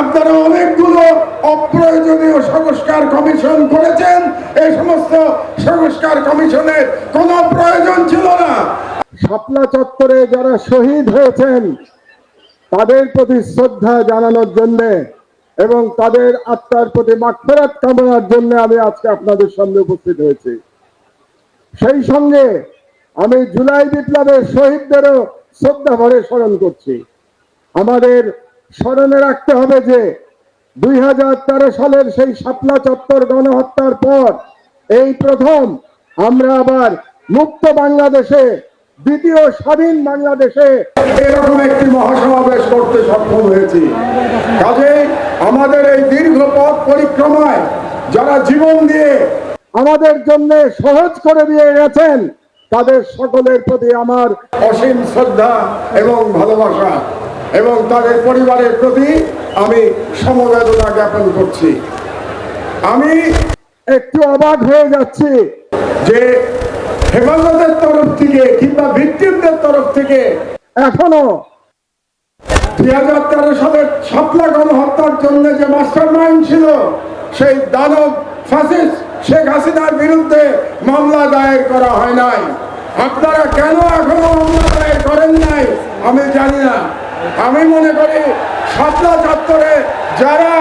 আপনারা অনেকগুলো অপ্রয়োজনীয় সংস্কার কমিশন করেছেন। এই সমস্ত সংস্কার কমিশনের কোনো প্রয়োজন ছিল না। শাপলা চত্বরে যারা শহীদ হয়েছেন, তাদের প্রতি শ্রদ্ধা জানানোর জন্য এবং তাদের আত্মার প্রতি মাগফেরাত কামনার জন্য আমি আজকে আপনাদের সামনে উপস্থিত হয়েছি। সেই সঙ্গে আমি জুলাই বিপ্লবের শহীদদেরও শ্রদ্ধা ভরে স্মরণ করছি। আমাদের স্মরণে রাখতে হবে যে দুই সালের সেই শাপলা চত্বর গণহত্যার পর এই প্রথম আমরা আবার মুক্ত বাংলাদেশে, দ্বিতীয় স্বাধীন বাংলাদেশে এরকম একটি মহাসমাবেশ করতে সক্ষম হয়েছি। কাজে আমাদের এই দীর্ঘ পথ পরিক্রমায় যারা জীবন দিয়ে আমাদের জন্য সহজ করে দিয়ে গেছেন, তাদের সকলের প্রতি আমার অসীম শ্রদ্ধা এবং ভালোবাসা। এবং তাদের পরিবারের প্রতি আমি সমবেদনা জ্ঞাপন করছি। আমি একটু অবাক হয়ে যাচ্ছি যে হেফাজতের তরফ থেকে কিংবা ভিক্টিমদের তরফ থেকে এখনও দুই হাজার তেরো সালের শাপলা গণহত্যার জন্য যে মাস্টার মাইন্ড ছিল, সেই দানব ফাসিস্ট শেখ হাসিনার বিরুদ্ধে মামলা দায়ের করা হয় নাই। আপনারা কেন এখনও মামলা দায়ের করেন নাই, আমি জানি না। আমি মনে করি শাপলা চত্বরে যারা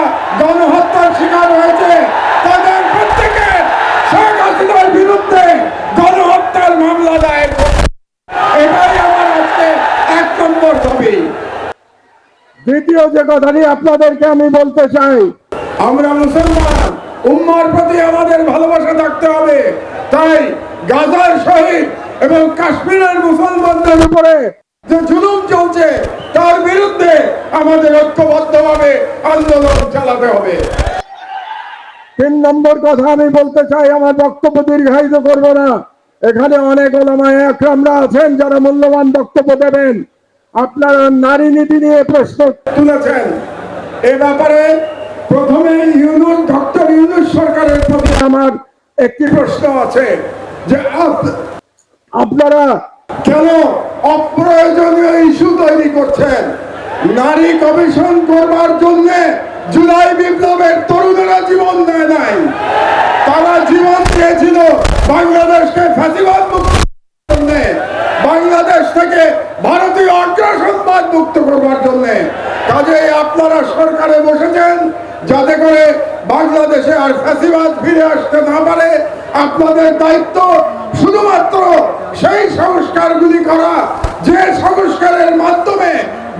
গণহত্যার শিকার হয়েছে তাদের প্রত্যেকে শেখ হাসিনার বিরুদ্ধে গণহত্যার মামলা দায়ের এটাই আমার আজকে এক নম্বর দাবি। দ্বিতীয় যে কথাটি আপনাদেরকে আমি বলতে চাই আমরা মুসলমান উম্মার প্রতি আমাদের ভালোবাসা থাকতে হবে। তাই গাজার শহীদ এবং কাশ্মীরের মুসলমানদের উপরে যে জুলুম চলছে আমাদের ঐক্যবদ্ধভাবে আন্দোলন চালাতে হবে। তিন নম্বর কথা আমি বলতে চাই আমার বক্তব্য দীর্ঘায়িত করব না। এখানে অনেক ওলামায় একরামরা আছেন যারা মূল্যবান বক্তব্য দেবেন। আপনারা নারী নীতি নিয়ে প্রশ্ন তুলেছেন। এ ব্যাপারে প্রথমে ইউনুস ডক্টর ইউনুস সরকারের প্রতি আমার একটি প্রশ্ন আছে যে আপনারা কেন অপ্রয়োজনীয় ইস্যু তৈরি করছেন? নারী কমিশন করবার জন্য জুলাই বিপ্লবের তরুণেরা জীবন দেয় নাই। তারা জীবন দিয়েছিল বাংলাদেশকে ফ্যাসিবাদ মুক্ত বাংলাদেশ থেকে ভারতীয় অগ্রাসনবাদ মুক্ত করবার জন্য। কাজেই আপনারা সরকারে বসেছেন যাতে করে বাংলাদেশে আর ফ্যাসিবাদ ফিরে আসতে না পারে। আপনাদের দায়িত্ব শুধুমাত্র সেই সংস্কারগুলি করা, যে সংস্কারের মাধ্যমে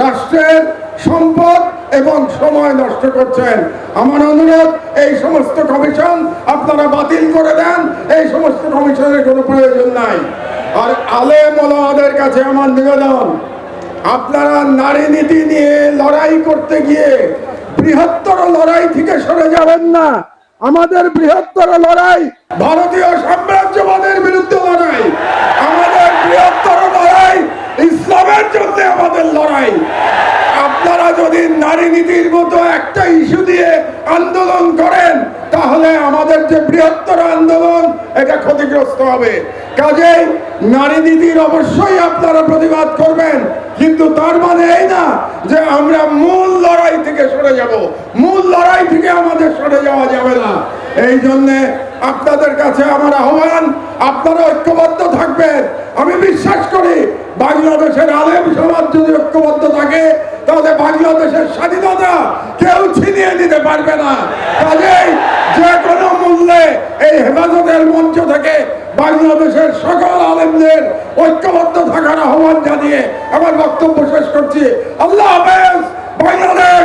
রাষ্ট্রের সম্পদ এবং সময় নষ্ট করছেন। আমার অনুরোধ, এই সমস্ত কমিশন আপনারা বাতিল করে দেন। এই সমস্ত কমিশনের কোনো প্রয়োজন নাই। আর আলেম ওলামাদের কাছে আমার নিবেদন, আপনারা নারী নীতি নিয়ে লড়াই করতে গিয়ে বৃহত্তর লড়াই থেকে সরে যাবেন না। আমাদের বৃহত্তর লড়াই ভারতীয় সাম্রাজ্যবাদের বিরুদ্ধে লড়াই আমাদের বৃহত্তর লড়াই ইসলামের জন্য আমাদের লড়াই আপনারা যদি নারী নীতির মতো একটা ইস্যু দিয়ে আন্দোলন করেন, তাহলে আমাদের যে বৃহত্তর আন্দোলন, এটা ক্ষতিগ্রস্ত হবে। কাজেই নারী নীতির অবশ্যই আপনারা প্রতিবাদ করবেন, কিন্তু তার মানে এই না যে আমরা মূল লড়াই থেকে সরে যাব। মূল লড়াই থেকে আমাদের সরে যাওয়া যাবে না। এই জন্যে আপনাদের কাছে আমার আহ্বান, আপনারা ঐক্যবদ্ধ থাকবেন। আমি বিশ্বাস করি, বাংলাদেশের আলেম সমাজ যদি ঐক্যবদ্ধ থাকে, তাহলে বাংলাদেশের স্বাধীনতা কেউ ছিনিয়ে নিতে পারবে না। কাজেই যে কোনো মূল্যে এই হেফাজতের মঞ্চ থেকে বাংলাদেশের সকল আলেমদের ঐক্যবদ্ধ থাকার আহ্বান জানিয়ে আমার বক্তব্য শেষ করছি। আল্লাহ হাফেজ, বাংলাদেশ